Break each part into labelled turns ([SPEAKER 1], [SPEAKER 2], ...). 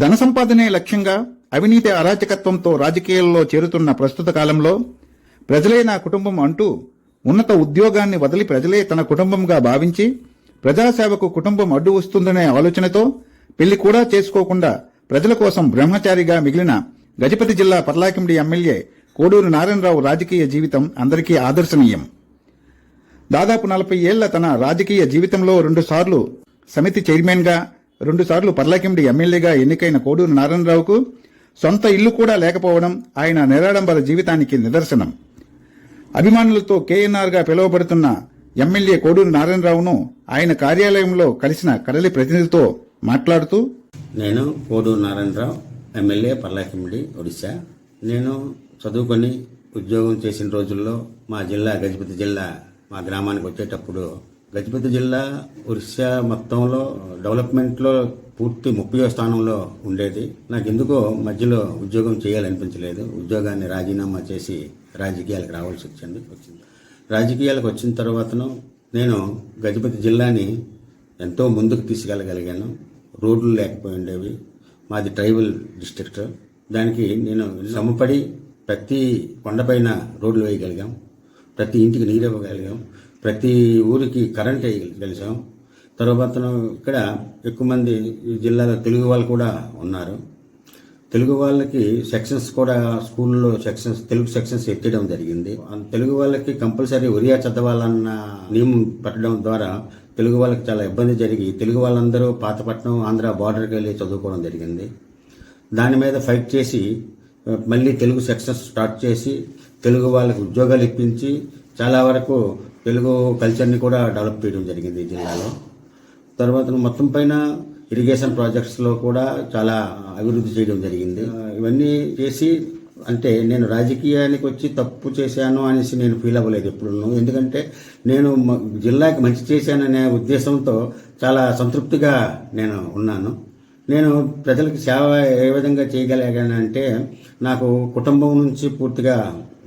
[SPEAKER 1] ధన సంపాదనే లక్ష్యంగా అవినీతి అరాచకత్వంతో రాజకీయాల్లో చేరుతున్న ప్రస్తుత కాలంలో ప్రజలే నా కుటుంబం అంటూ ఉన్నత ఉద్యోగాన్ని వదిలి ప్రజలే తన కుటుంబంగా భావించి ప్రజాసేవకు కుటుంబం అడ్డు వస్తుందనే ఆలోచనతో పెళ్ళి కూడా చేసుకోకుండా ప్రజల కోసం బ్రహ్మచారిగా మిగిలిన గజపతి జిల్లా పర్లాకిమిడి ఎమ్మెల్యే కోడూరు నారాయణరావు రాజకీయ జీవితం అందరికీ ఆదర్శనీయం. దాదాపు నలభై ఏళ్ళ తన రాజకీయ జీవితంలో రెండుసార్లు సమితి చైర్మన్గా రెండుసార్లు పర్లాకిండి ఎమ్మెల్యేగా ఎన్నికైన కోడూరు నారాయణరావుకు సొంత ఇల్లు కూడా లేకపోవడం ఆయన నిరాడంబర జీవితానికి నిదర్శనం. అభిమానులతో కేఎన్ఆర్గా పిలువబడుతున్న ఎమ్మెల్యే కోడూరు నారాయణరావును ఆయన కార్యాలయంలో కలిసిన కడలి ప్రతినిధితో మాట్లాడుతూ
[SPEAKER 2] నేను కోడూరు నారాయణరావు ఎమ్మెల్యే పర్లాకిమిడి ఒడిశా. నేను చదువుకొని ఉద్యోగం చేసిన రోజుల్లో మా జిల్లా గజపతి జిల్లా మా గ్రామానికి వచ్చేటప్పుడు గజపతి జిల్లా ఒరిస్సా మొత్తంలో డెవలప్మెంట్లో పూర్తి ముప్పై స్థానంలో ఉండేది. నాకు ఎందుకో మధ్యలో ఉద్యోగం చేయాలనిపించలేదు. ఉద్యోగాన్ని రాజీనామా చేసి రాజకీయాలకు రావాల్సి వచ్చింది. వచ్చింది. రాజకీయాలకు వచ్చిన తర్వాతను నేను గజపతి జిల్లాని ఎంతో ముందుకు తీసుకెళ్ళగలిగాను. రోడ్లు లేకపోయి ఉండేవి. మాది ట్రైబల్ డిస్ట్రిక్ట్. దానికి నేను శ్రమపడి ప్రతి కొండపైన రోడ్లు వేయగలిగాం. ప్రతి ఇంటికి నీరు ఇవ్వగలిగాం. ప్రతి ఊరికి కరెంట్ వేయగలిగాం తర్వాత ఇక్కడ ఎక్కువ మంది ఈ జిల్లాలో తెలుగు వాళ్ళు కూడా ఉన్నారు. తెలుగు వాళ్ళకి సెక్షన్స్ కూడా స్కూల్లో సెక్షన్స్ తెలుగు సెక్షన్స్ ఎత్తడం జరిగింది. తెలుగు వాళ్ళకి కంపల్సరీ ఒరియా చదవాలన్న నియమం పెట్టడం ద్వారా తెలుగు వాళ్ళకి చాలా ఇబ్బంది జరిగి తెలుగు వాళ్ళందరూ పాతపట్నం ఆంధ్ర బార్డర్కి వెళ్ళి చదువుకోవడం జరిగింది. దాని మీద ఫైట్ చేసి మళ్ళీ తెలుగు సెక్షన్స్ స్టార్ట్ చేసి తెలుగు వాళ్ళకి ఉద్యోగాలు ఇప్పించి చాలా వరకు తెలుగు కల్చర్ని కూడా డెవలప్ చేయడం జరిగింది ఈ జిల్లాలో. తర్వాత మొత్తం పైన ఇరిగేషన్ ప్రాజెక్ట్స్లో కూడా చాలా అభివృద్ధి చేయడం జరిగింది. ఇవన్నీ చేసి అంటే నేను రాజకీయానికి వచ్చి తప్పు చేశాను అనేసి నేను ఫీల్ అవ్వలేదు ఎప్పుడు ఎందుకంటే నేను జిల్లాకి మంచి చేశాననే ఉద్దేశంతో చాలా సంతృప్తిగా నేను ఉన్నాను. నేను ప్రజలకు సేవ ఏ విధంగా చేయగలిగానంటే నాకు కుటుంబం నుంచి పూర్తిగా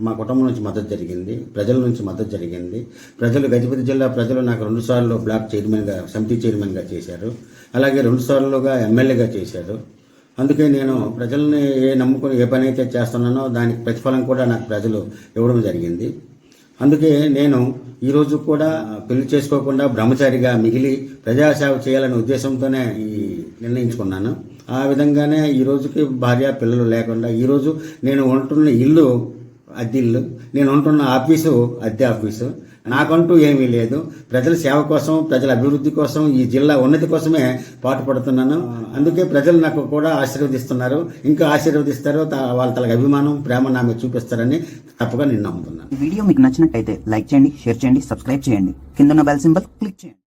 [SPEAKER 2] మా కుటుంబం నుంచి మద్దతు జరిగింది ప్రజల నుంచి మద్దతు జరిగింది. ప్రజలు గజపతి జిల్లా ప్రజలు నాకు రెండుసార్లు బ్లాక్ చైర్మన్గా సమితి చైర్మన్గా చేశారు. అలాగే రెండుసార్లుగా ఎమ్మెల్యేగా చేశారు. అందుకే నేను ప్రజల్ని ఏ నమ్ముకుని ఏ పని అయితే చేస్తున్నానో దానికి ప్రతిఫలం కూడా నాకు ప్రజలు ఇవ్వడం జరిగింది. అందుకే నేను ఈరోజు కూడా పెళ్ళి చేసుకోకుండా బ్రహ్మచారిగా మిగిలి ప్రజాసేవ చేయాలనే ఉద్దేశంతోనే ఈ నిర్ణయించుకున్నాను. ఆ విధంగానే ఈ రోజుకి భార్య పిల్లలు లేకుండా ఈరోజు నేను ఉంటున్న ఇల్లు అద్దె ఇల్లు నేను ఉంటున్న ఆఫీసు అద్దె ఆఫీసు. నాకంటూ ఏమీ లేదు. ప్రజల సేవ కోసం ప్రజల అభివృద్ధి కోసం ఈ జిల్లా ఉన్నతి కోసమే పాటుపడుతున్నాను. అందుకే ప్రజలు నాకు కూడా ఆశీర్వదిస్తున్నారు. ఇంకా ఆశీర్వదిస్తారు. వాళ్ళ తలకు అభిమానం ప్రేమ నా మీద చూపిస్తారని తప్పగా నేను నమ్ముతున్నాను.
[SPEAKER 3] ఈ వీడియో మీకు నచ్చినట్టయితే లైక్ చేయండి షేర్ చేయండి సబ్స్క్రైబ్ చేయండి. కింద ఉన్న బెల్ సింబల్ క్లిక్ చేయండి.